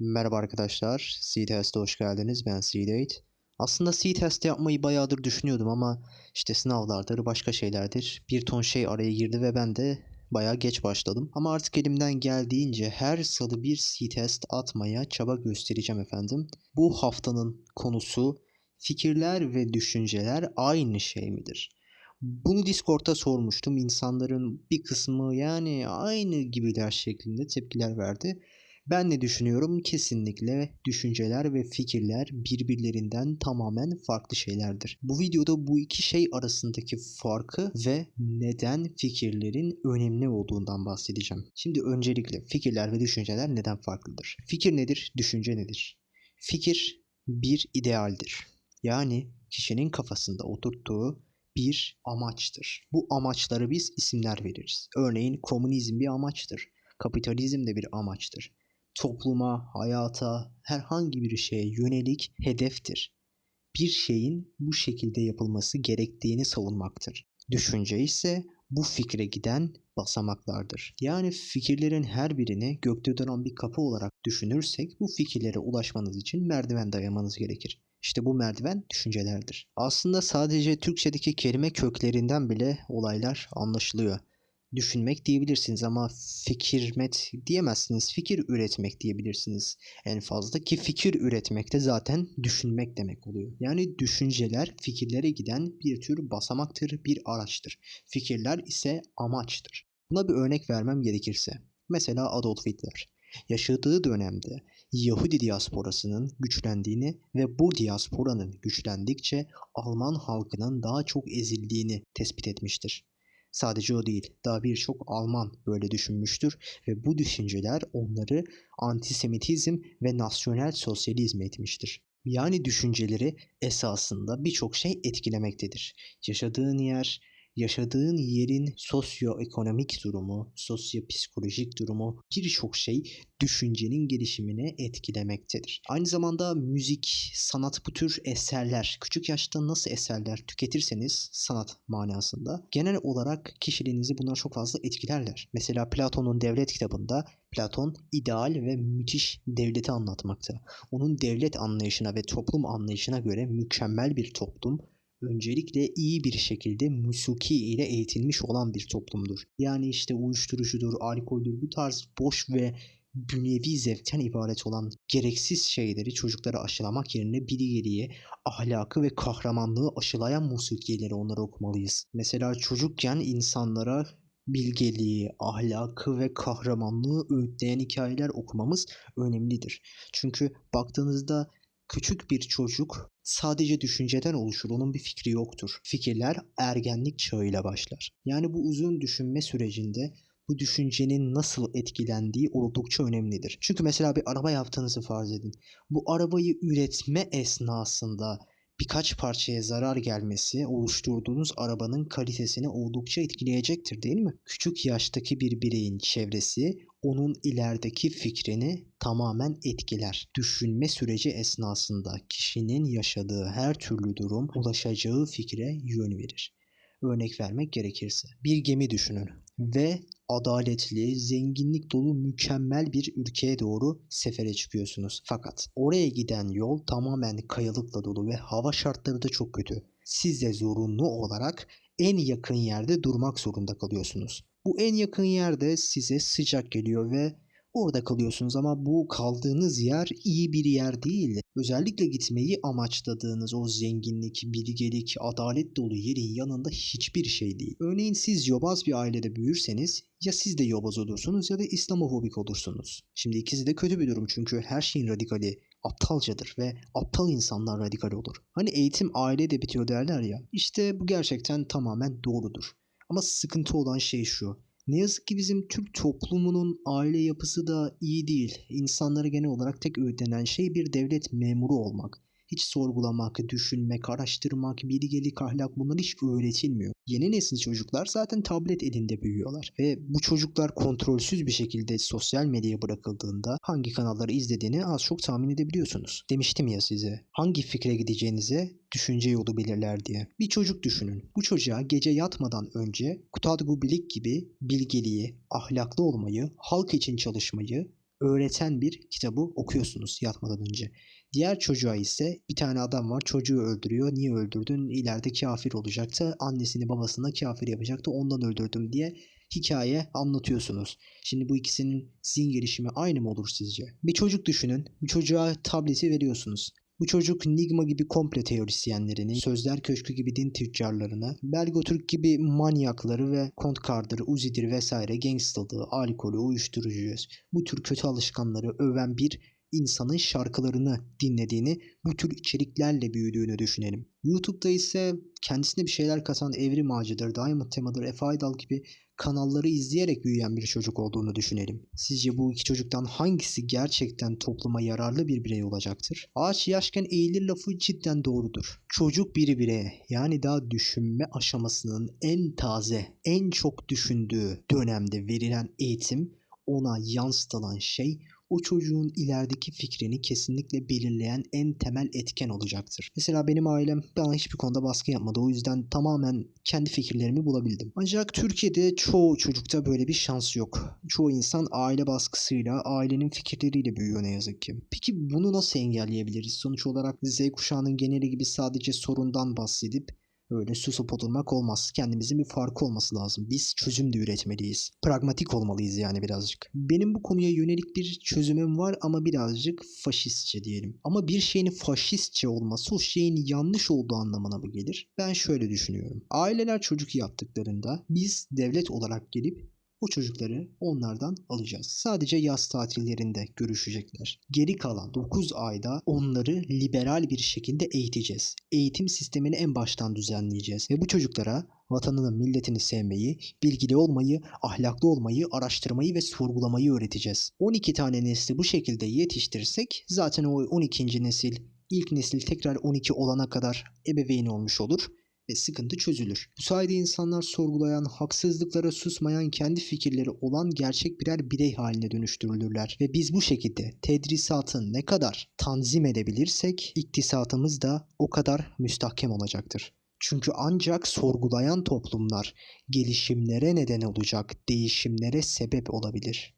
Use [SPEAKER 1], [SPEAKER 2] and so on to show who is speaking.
[SPEAKER 1] Merhaba arkadaşlar, C-Test'e hoş geldiniz. Ben C-Date. Aslında C-Test yapmayı bayağıdır düşünüyordum ama işte sınavlardır, başka şeylerdir. Bir ton şey araya girdi ve ben de bayağı geç başladım. Ama artık elimden geldiğince her salı bir C-Test atmaya çaba göstereceğim efendim. Bu haftanın konusu fikirler ve düşünceler aynı şey midir? Bunu Discord'da sormuştum. İnsanların bir kısmı yani aynı gibiler şeklinde tepkiler verdi. Ben ne düşünüyorum? Kesinlikle düşünceler ve fikirler birbirlerinden tamamen farklı şeylerdir. Bu videoda bu iki şey arasındaki farkı ve neden fikirlerin önemli olduğundan bahsedeceğim. Şimdi öncelikle fikirler ve düşünceler neden farklıdır? Fikir nedir? Düşünce nedir? Fikir bir idealdir. Yani kişinin kafasında oturttuğu bir amaçtır. Bu amaçları biz isimler veririz. Örneğin komünizm bir amaçtır. Kapitalizm de bir amaçtır topluma, hayata, herhangi bir şeye yönelik hedeftir. Bir şeyin bu şekilde yapılması gerektiğini savunmaktır. Düşünce ise bu fikre giden basamaklardır. Yani fikirlerin her birini gökte duran bir kapı olarak düşünürsek bu fikirlere ulaşmanız için merdiven dayamanız gerekir. İşte bu merdiven düşüncelerdir. Aslında sadece Türkçedeki kelime köklerinden bile olaylar anlaşılıyor düşünmek diyebilirsiniz ama fikirmet diyemezsiniz. Fikir üretmek diyebilirsiniz en fazla ki fikir üretmek de zaten düşünmek demek oluyor. Yani düşünceler fikirlere giden bir tür basamaktır, bir araçtır. Fikirler ise amaçtır. Buna bir örnek vermem gerekirse. Mesela Adolf Hitler yaşadığı dönemde Yahudi diasporasının güçlendiğini ve bu diasporanın güçlendikçe Alman halkının daha çok ezildiğini tespit etmiştir. Sadece o değil, daha birçok Alman böyle düşünmüştür ve bu düşünceler onları antisemitizm ve nasyonel sosyalizm etmiştir. Yani düşünceleri esasında birçok şey etkilemektedir. Yaşadığın yer, yaşadığın yerin sosyoekonomik durumu, sosyopsikolojik durumu birçok şey düşüncenin gelişimine etkilemektedir. Aynı zamanda müzik, sanat bu tür eserler, küçük yaşta nasıl eserler tüketirseniz sanat manasında genel olarak kişiliğinizi bunlar çok fazla etkilerler. Mesela Platon'un Devlet kitabında Platon ideal ve müthiş devleti anlatmakta. Onun devlet anlayışına ve toplum anlayışına göre mükemmel bir toplum, öncelikle iyi bir şekilde musuki ile eğitilmiş olan bir toplumdur. Yani işte uyuşturucudur, alkoldür bu tarz boş ve dünyevi zevkten ibaret olan gereksiz şeyleri çocuklara aşılamak yerine bilgeliği, ahlakı ve kahramanlığı aşılayan musikileri onlara okumalıyız. Mesela çocukken insanlara bilgeliği, ahlakı ve kahramanlığı öğütleyen hikayeler okumamız önemlidir. Çünkü baktığınızda küçük bir çocuk sadece düşünceden oluşur. Onun bir fikri yoktur. Fikirler ergenlik çağıyla başlar. Yani bu uzun düşünme sürecinde bu düşüncenin nasıl etkilendiği oldukça önemlidir. Çünkü mesela bir araba yaptığınızı farz edin. Bu arabayı üretme esnasında birkaç parçaya zarar gelmesi oluşturduğunuz arabanın kalitesini oldukça etkileyecektir değil mi? Küçük yaştaki bir bireyin çevresi onun ilerideki fikrini tamamen etkiler. Düşünme süreci esnasında kişinin yaşadığı her türlü durum ulaşacağı fikre yön verir. Örnek vermek gerekirse bir gemi düşünün ve adaletli, zenginlik dolu mükemmel bir ülkeye doğru sefere çıkıyorsunuz. Fakat oraya giden yol tamamen kayalıkla dolu ve hava şartları da çok kötü. Siz de zorunlu olarak en yakın yerde durmak zorunda kalıyorsunuz. Bu en yakın yerde size sıcak geliyor ve Orada kalıyorsunuz ama bu kaldığınız yer iyi bir yer değil. Özellikle gitmeyi amaçladığınız o zenginlik, bilgelik, adalet dolu yerin yanında hiçbir şey değil. Örneğin siz yobaz bir ailede büyürseniz ya siz de yobaz olursunuz ya da İslamofobik olursunuz. Şimdi ikisi de kötü bir durum çünkü her şeyin radikali aptalcadır ve aptal insanlar radikal olur. Hani eğitim ailede bitiyor derler ya. İşte bu gerçekten tamamen doğrudur. Ama sıkıntı olan şey şu. Ne yazık ki bizim Türk toplumunun aile yapısı da iyi değil. İnsanlara genel olarak tek öğütlenen şey bir devlet memuru olmak hiç sorgulamak, düşünmek, araştırmak, bilgelik, ahlak bunlar hiç öğretilmiyor. Yeni nesil çocuklar zaten tablet elinde büyüyorlar ve bu çocuklar kontrolsüz bir şekilde sosyal medyaya bırakıldığında hangi kanalları izlediğini az çok tahmin edebiliyorsunuz. Demiştim ya size hangi fikre gideceğinize düşünce yolu belirler diye. Bir çocuk düşünün. Bu çocuğa gece yatmadan önce Kutadgu Bilik gibi bilgeliği, ahlaklı olmayı, halk için çalışmayı, öğreten bir kitabı okuyorsunuz yatmadan önce. Diğer çocuğa ise bir tane adam var çocuğu öldürüyor. Niye öldürdün? İleride kafir olacaktı. Annesini babasını kafir yapacaktı. Ondan öldürdüm diye hikaye anlatıyorsunuz. Şimdi bu ikisinin zihin gelişimi aynı mı olur sizce? Bir çocuk düşünün. Bu çocuğa tableti veriyorsunuz. Bu çocuk Nigma gibi komple teorisyenlerini, Sözler Köşkü gibi din tüccarlarını, Belgo Türk gibi manyakları ve kontkardır, uzidir vesaire gangstalığı, alkolü, uyuşturucuyu, bu tür kötü alışkanları öven bir insanın şarkılarını dinlediğini, bu tür içeriklerle büyüdüğünü düşünelim. YouTube'da ise kendisine bir şeyler katan Evrim Ağacı'dır, Diamond Tema'dır, Efe Aydal gibi kanalları izleyerek büyüyen bir çocuk olduğunu düşünelim. Sizce bu iki çocuktan hangisi gerçekten topluma yararlı bir birey olacaktır? Ağaç yaşken eğilir lafı cidden doğrudur. Çocuk biri bireye yani daha düşünme aşamasının en taze, en çok düşündüğü dönemde verilen eğitim ona yansıtılan şey o çocuğun ilerideki fikrini kesinlikle belirleyen en temel etken olacaktır. Mesela benim ailem bana hiçbir konuda baskı yapmadı. O yüzden tamamen kendi fikirlerimi bulabildim. Ancak Türkiye'de çoğu çocukta böyle bir şans yok. Çoğu insan aile baskısıyla, ailenin fikirleriyle büyüyor ne yazık ki. Peki bunu nasıl engelleyebiliriz? Sonuç olarak Z kuşağının geneli gibi sadece sorundan bahsedip Öyle susup oturmak olmaz. Kendimizin bir farkı olması lazım. Biz çözüm de üretmeliyiz. Pragmatik olmalıyız yani birazcık. Benim bu konuya yönelik bir çözümüm var ama birazcık faşistçe diyelim. Ama bir şeyin faşistçe olması o şeyin yanlış olduğu anlamına mı gelir? Ben şöyle düşünüyorum. Aileler çocuk yaptıklarında biz devlet olarak gelip o çocukları onlardan alacağız. Sadece yaz tatillerinde görüşecekler. Geri kalan 9 ayda onları liberal bir şekilde eğiteceğiz. Eğitim sistemini en baştan düzenleyeceğiz ve bu çocuklara vatanını, milletini sevmeyi, bilgili olmayı, ahlaklı olmayı, araştırmayı ve sorgulamayı öğreteceğiz. 12 tane nesli bu şekilde yetiştirsek zaten o 12. nesil ilk nesil tekrar 12 olana kadar ebeveyn olmuş olur ve sıkıntı çözülür. Bu sayede insanlar sorgulayan, haksızlıklara susmayan, kendi fikirleri olan gerçek birer birey haline dönüştürülürler. Ve biz bu şekilde tedrisatı ne kadar tanzim edebilirsek iktisatımız da o kadar müstahkem olacaktır. Çünkü ancak sorgulayan toplumlar gelişimlere neden olacak değişimlere sebep olabilir.